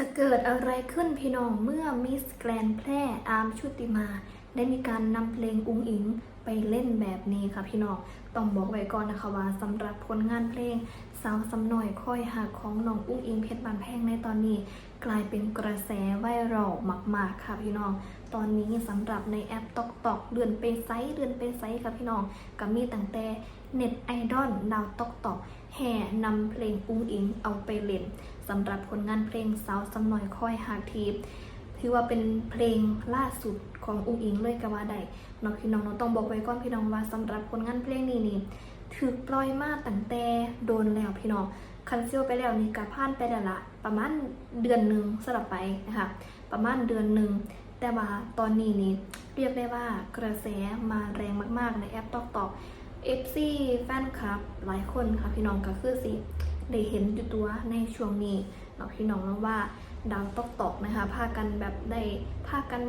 จะเกิดอะไรขึ้นพี่น้องเมื่อมิสแกรนแพร่อาร์มชุติมา ได้มีการนำเพลงอุ้งอิงไปเล่นแบบนี้ค่ะพี่น้องต้องบอกไว้ก่อนนะคะว่าสำหรับผลงานเพลง สาวสำหน่อยค่อยหักของน้องอุ้งอิงเพชรบานแพงในตอนนี้ กลายเป็นกระแสไวรัลมาก ๆ ค่ะพี่น้อง ตอนนี้สำหรับในแอปตอกตอกเดือนไปไซส์เดือนไปไซส์ค่ะพี่น้องก็มีตั้งแต่เน็ตไอดอลดาวตอกตอกแห่นำเพลงอุ้งอิงเอาไปเล่นสำหรับผลงานเพลงสาวสำหน่อยค่อยหากทีถือว่าเป็นเพลงล่าสุดของอุ้งอิงเลยก็ว่าได้น้องพี่น้องเราต้องบอกไว้ก่อนพี่น้องว่าสำหรับผลงานเพลงนี้นี่ ถูกปล่อยมาตั้งแต่โดนแล้วพี่น้องคันเซียวไปแล้วนี่กะผ่านไปแล้วละประมาณเดือนหนึ่งสลับไปนะคะประมาณเดือนหนึ่งแต่ว่าตอนนี้นี่เรียกได้ว่ากระแสมาแรงมากๆในแอปตอกตอก FC แฟนคลับหลายคนค่ะพี่น้องก็คือสิได้เห็นอยู่ตัวในช่วงนี้เนาะพี่น้องแล้วว่าดาวตอกตอกนะคะพากันแบบได้พากัน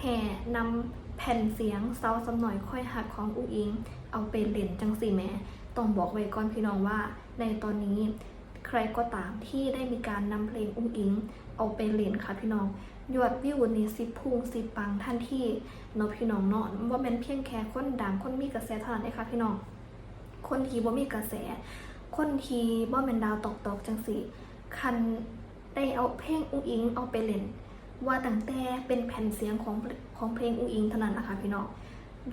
แห่นำ แผ่นเสียงเซาสำหน่อยค่อยหักของอุ้งอิง เอาไปเล่นจังสี่แม่ต้องบอกไว้ก่อนพี่น้องว่า ในตอนนี้ใครก็ตามที่ได้มีการนำเพลงอุ้งอิง เอาไปเล่นค่ะพี่น้องยอดวิวนี่สิพุงสิปังทันทีเนาะพี่น้องเนาะว่าแมันเพียงแค่คนดังคนมีกระแสเท่านั้นเองค่ะพี่น้องคนที่บ่มีกระแส คนทีบ่แม่นดาวตกตกจังสิคันได้เอาเพลงอุ้งอิงเอาไปเล่น ว่าตั้งแต่เป็นแผ่นเสียงของของเพลงอุ้งอิงเท่านั้นนะคะพี่น้อง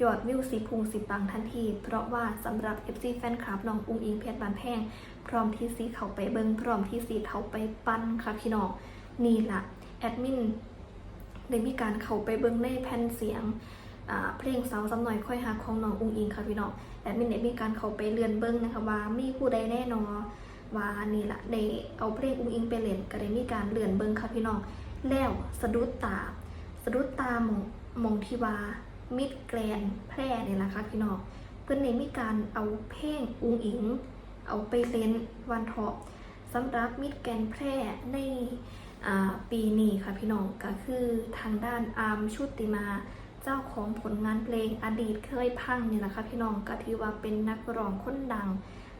ยอดวิวสีพุงสีปังทันที เพราะว่าสำหรับ FC แฟนคลับน้องอุ้งอิงเพชรบานแพงพร้อมที่สีเขาไปเบิงพร้อมที่สีเขาไปปั้นค่ะพี่น้องนี่ละแอดมินได้มีการเขาไปเบิงในแผ่นเสียงเพลงสาวสำหน่อยค่อยหาของน้องอุ้งอิงค่ะพี่น้องแอดมินได้มีการเขาไปเรียนเบิ้งนะคะว่ามีผู้ใดแน่นอนว่านี่ละได้เอาเพลงอุ้งอิงไปเล่นก็ได้มีการเรียนเบิ้งค่ะพี่น้อง แล้วสะดุดตา สะดุดตามองมองที่ว่ามิดแกรนแพร่นี่แหละคะพี่น้องเพื่อนได้มีการเอาเพลงอุงอิง เอาไปเล่นวันเถาะสำหรับมิดแกนแพร่ในปีนี้ค่ะพี่น้องก็คือทางด้านอาร์มชุติมาเจ้าของผลงานเพลงอดีตเคยพังเนี่แหละคะพี่น้องก็ถือว่าเป็นนักร้องคนดัง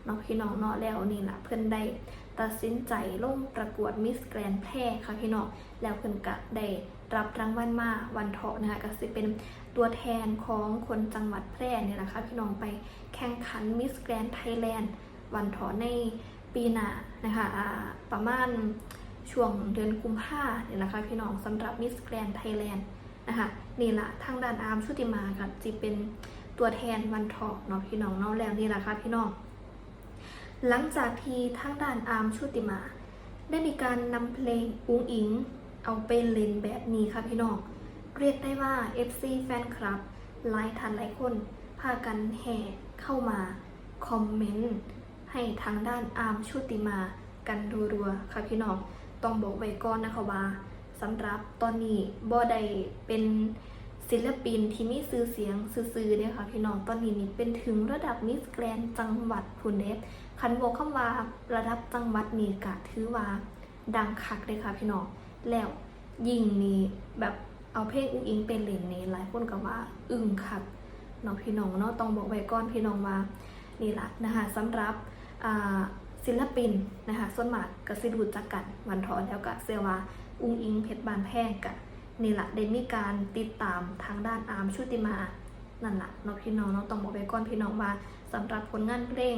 นาะพี่น้องเนาะแล้วนี่แหละเพื่อนได้ตัดสินใจลงประกวดมิสแกรนแพร่ค่ะพี่น้องแล้วเพื่อนก็ได้รับรางวัลมาวันเถาะนะคะก็จะเป็นตัวแทนของคนจังหวัดแพร่นี่แหละค่ะพี่น้องไปแข่งขันมิสแกรนไทยแลนด์วันเถาะในปีหน้านะคะประมาณช่วงเดือนกุมภาเนี่ยแหละค่ะพี่น้องสำหรับมิสแกรนไทยแลนด์นะคะนี่ละทางด้านอาร์มชุติมากับจีเป็นตัวแทนวันทองเนาะพี่น้องเนาะแล้วนี่แหละค่ะพี่น้อง หลังจากที่ทางด้านอาร์มชุติมา ได้มีการนำเพลงอุ้งอิง เอาไปเล่นแบบนี้ค่ะพี่น้อง เรียกได้ว่า FC แฟนคลับหลายท่านหลายคน พากันแห่เข้ามาคอมเมนต์ให้ทางด้านอาร์มชุติมากันรัวๆค่ะพี่น้อง ต้องบอกไว้ก่อนนะคะว่าสำหรับตอนนี้บอได้เป็น ศิลปินที่มีชื่อเสียงซื่อๆเนี่ยค่ะพี่น้องตอนนี้นี่เป็นถึงระดับมิสแกรนจังหวัดพูนเดสคันบอกคำว่าระดับจังหวัดนี่กะถือว่าดังคักเลยค่ะพี่น้องแล้วยิ่งนี่แบบเอาเพลงอุ้งอิงเป็นเล่นนี่หลายคนก็ว่าอึ้งคักเนาะพี่น้องเนาะต้องบอกไว้ก่อนพี่น้องว่านี่ละนะคะสำหรับศิลปินนะคะส่วนมากก็สิรู้จักกันวันทอนแล้วก็เซว่าอุ้งอิงเพชรบานแพงกะ นี่แหละได้มีการติดตามทางด้านอาร์มชุติมา นั่นแหละเนาะพี่น้องเนาะต้องบอกไปก่อนพี่น้องว่าสำหรับผลงานเพลง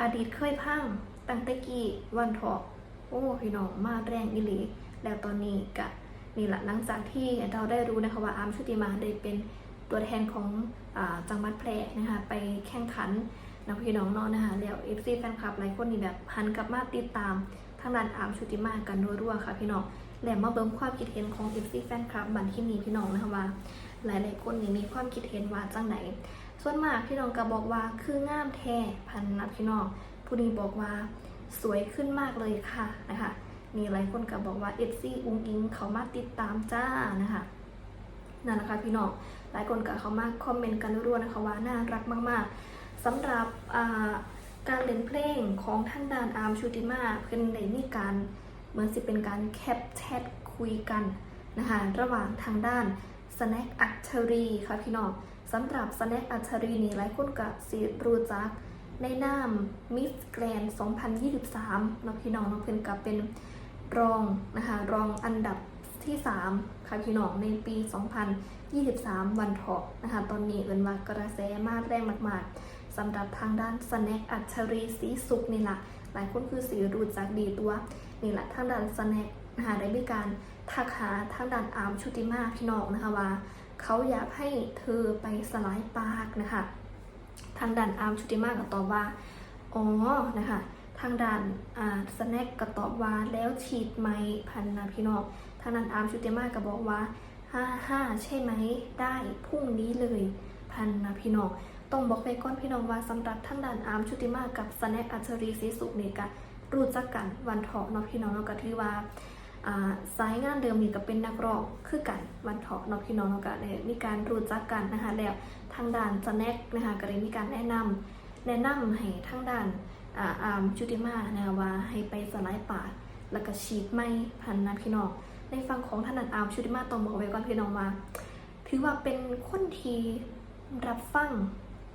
อดีตเคยพังตั้งแต่กี้วันทอกโอ้พี่น้องมาแรงอีหลีแล้วตอนนี้กะนี่แหละหลังจากที่เราได้รู้นะคะว่าอาร์มชุติมาได้เป็นตัวแทนของอจังหวัดแพร่นะคะไปแข่งขันนะพี่น้องเนาะนะคะแล้วเอฟซีแฟนคลับหลายคนนี่แบบหันกลับมาติดตามทางด้านอาร์มชุติมากันรัวๆค่ะพี่น้อง และมาเบิ่งความคิดเห็นของ FC แฟนคลับบันที่มีพี่น้องนะคะว่า หลายๆคนนี่มีความคิดเห็นว่าจังไหนส่วนมากพี่น้องก็บอกว่าคืองามแท้พันนะพี่น้องผู้นี้บอกว่าสวยขึ้นมากเลยค่ะนะคะมีหลายคนก็บอกว่า FC อุ้งอิงเขามาติดตามจ้านะคะนั่นแหละค่ะพี่น้องหลายคนก็เขามาคอมเมนต์กันรัวๆนะคะว่าน่ารักมากๆสำหรับการเล่นเพลงของท่านดานอาร์มชูติมาเพื่อนได้มีการ เหมือนสิเป็นการแคปแชทคุยกันนะคะระหว่างทางด้าน Snack อัจฉรีค่ะพี่น้องสำหรับ Snack อัจฉรีนี่หลายคนก็สิรู้จักในนาม Miss Grand 2023เนาะพี่น้องเนาะเพิ่นก็เป็นรองนะคะรองอันดับที่ 3 ค่ะพี่น้องในปี 2023 วันเถาะนะคะตอนนี้เอินว่ากระแสมากแรงมาก ๆสำหรับทางด้านสแน็คอัจฉรีสีสุขนี่แหละหลายคนคือสีรู้จักดีตัว นี่แหละทางด้านสแน็คนะคะได้มีการทักหาทางด้านอาร์มชุติมาพี่น้องนะคะว่า เขาอยากให้เธอไปสลายปากนะคะทางด้านอาร์มชุติมาก็ตอบว่าอ๋อนะคะทางด้านอ่าสแน็คก็ตอบว่าแล้วฉีดไหมพันนะพี่น้องทางด้านอาร์มชุติมาก็บอกว่าห้าห้าใช่ไหมได้พรุ่งนี้เลยพันนะพี่น้องต้องบอกไปก่อนพี่น้องว่าสำหรับทางด้านอาร์มชุติมากับสแน็คอัจฉรีศรีสุขนี่ก็ รู้จักกันวันเถาะเนาะพี่น้องเนาก็ถือว่าสายงานเดิมนี่ก็เป็นนักร้องคือกันวันเถาะเนาะพี่น้องเนาะก็ได้มีการรู้จักกันนะคะแล้วทางด้านสแน็คนะคะก็ได้มีการแนะนำแนะนำให้ทางด้านอาร์มชุติมานะคะว่าให้ไปสไลายปาแล้วก็ฉีดไม่พันนะพี่น้องในฟังของท่านอาร์มชุติมาต้องบอกไว้ก่อนพี่น้องว่าถือว่าเป็นคนที่รับฟัง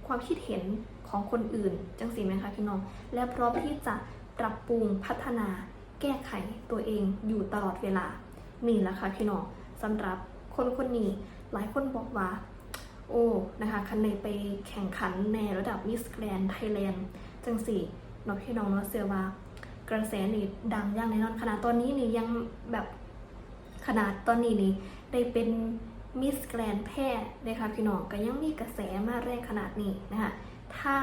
ความคิดเห็นของคนอื่นจังสิไหมคะพี่น้อง และพร้อมที่จะ ปรับปรุงพัฒนา แก้ไขตัวเองอยู่ตลอดเวลา นี่แหละค่ะพี่น้องสำหรับคนคนนี้หลายคนบอกว่า โอ้นะคะคันในไปแข่งขันในระดับมิสแกรนไทยแลนด์จังสี่เนาะพี่น้องเนาะเสือว่ากระแสนี่ดังอย่างแน่นอนขนาดตอนนี้นี่ยังแบบขนาดตอนนี้นี่ได้เป็นมิสแกรนแพร่เลยค่ะพี่น้องก็ยังมีกระแสมาแรงขนาดนี้นะคะถ้า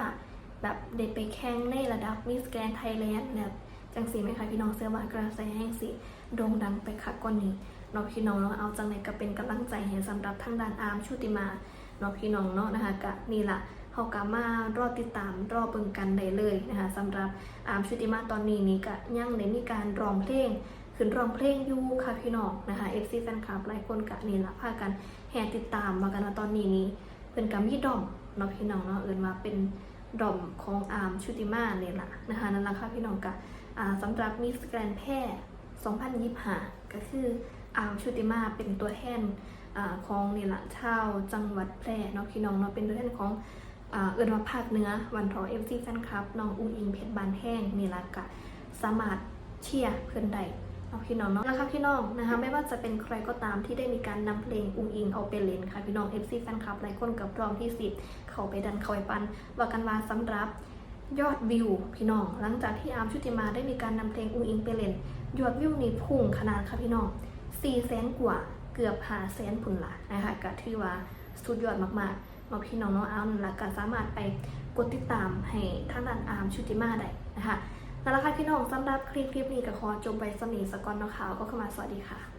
แบบได้ไปแข่งในระดับมิสแกรนไทยแลนด์เนี่ยจังสีไหมคะพี่น้องเสื้อว่ากระแสแห่งสีโด่งดังไปค่ะก่อนนี้เนาะพี่น้องเนาะเอาจังไหนก็เป็นกำลังใจให้สำหรับทางด้านอาร์มชุติมาเนาะพี่น้องเนาะนะคะกะนี่แหละเฮากามารอติดตามรอเบิ่งกันได้เลยนะคะสำหรับอาร์มชุติมาตอนนี้นี่ก็ยังได้มีการร้องเพลงขึ้นร้องเพลงอยู่ค่ะพี่น้องนะคะ FC แฟนคลับหลายคนกะนี่ละพากันแห่ติดตามมากันว่าตอนนี้นี่เพิ่นก็มีดอมเนาะพี่น้องเนาะเอิ้นว่าเป็น ดอมของอาร์มชุติมาเนี่ยล่ะนะคะนั่นล่ะค่ะพี่น้องกะสำหรับมิสแกรนแพร่2025 ก็คืออาร์มชุติมาเป็นตัวแทนอของเนี่ยละชาวจังหวัดแพร่เนาะพี่น้องเนาะเป็นตัวแทนของอเอิญว่าภาคเหนือวันทอเอฟซีแฟนคลับน้องอุ้งอิงเพชรบานแห้งนี่ละกะสามารถเชียร์เพื่อนใด เนาพี่น้องเนาะแล้วค่ะพี่น้องนะคะไม่ว่าจะเป็นใครก็ตามที่ได้มีการนำเพลงอุ้งอิงเอาไปเล่นค่ะพี่น้องเอฟซีแฟนคลับหลายคนกับรองที่สิบเขาไปดันเขาไปปันว่ากันว่าสำหรับยอดวิวพี่น้อง หลังจากที่อาร์มชุติมาได้มีการนำเพลงอุ้งอิงไปเล่นยอดวิวนี่พุ่งขนาดค่ะพี่น้อง4แสนกว่าเกือบหาแสนผุนละนะคะก็ถือว่าสุดยอดมากๆมาพี่น้องเน้องอาร์มนั่นละก็สามารถไปกดติดตามให้ทางด้านอาร์มชุติมาได้นะคะ นั่นแหละค่ะพี่น้องสำหรับคลิปคลิปนี้ก็ขอจบไปสมีสกอนนอขาวก็เข้ามาสวัสดีค่ะ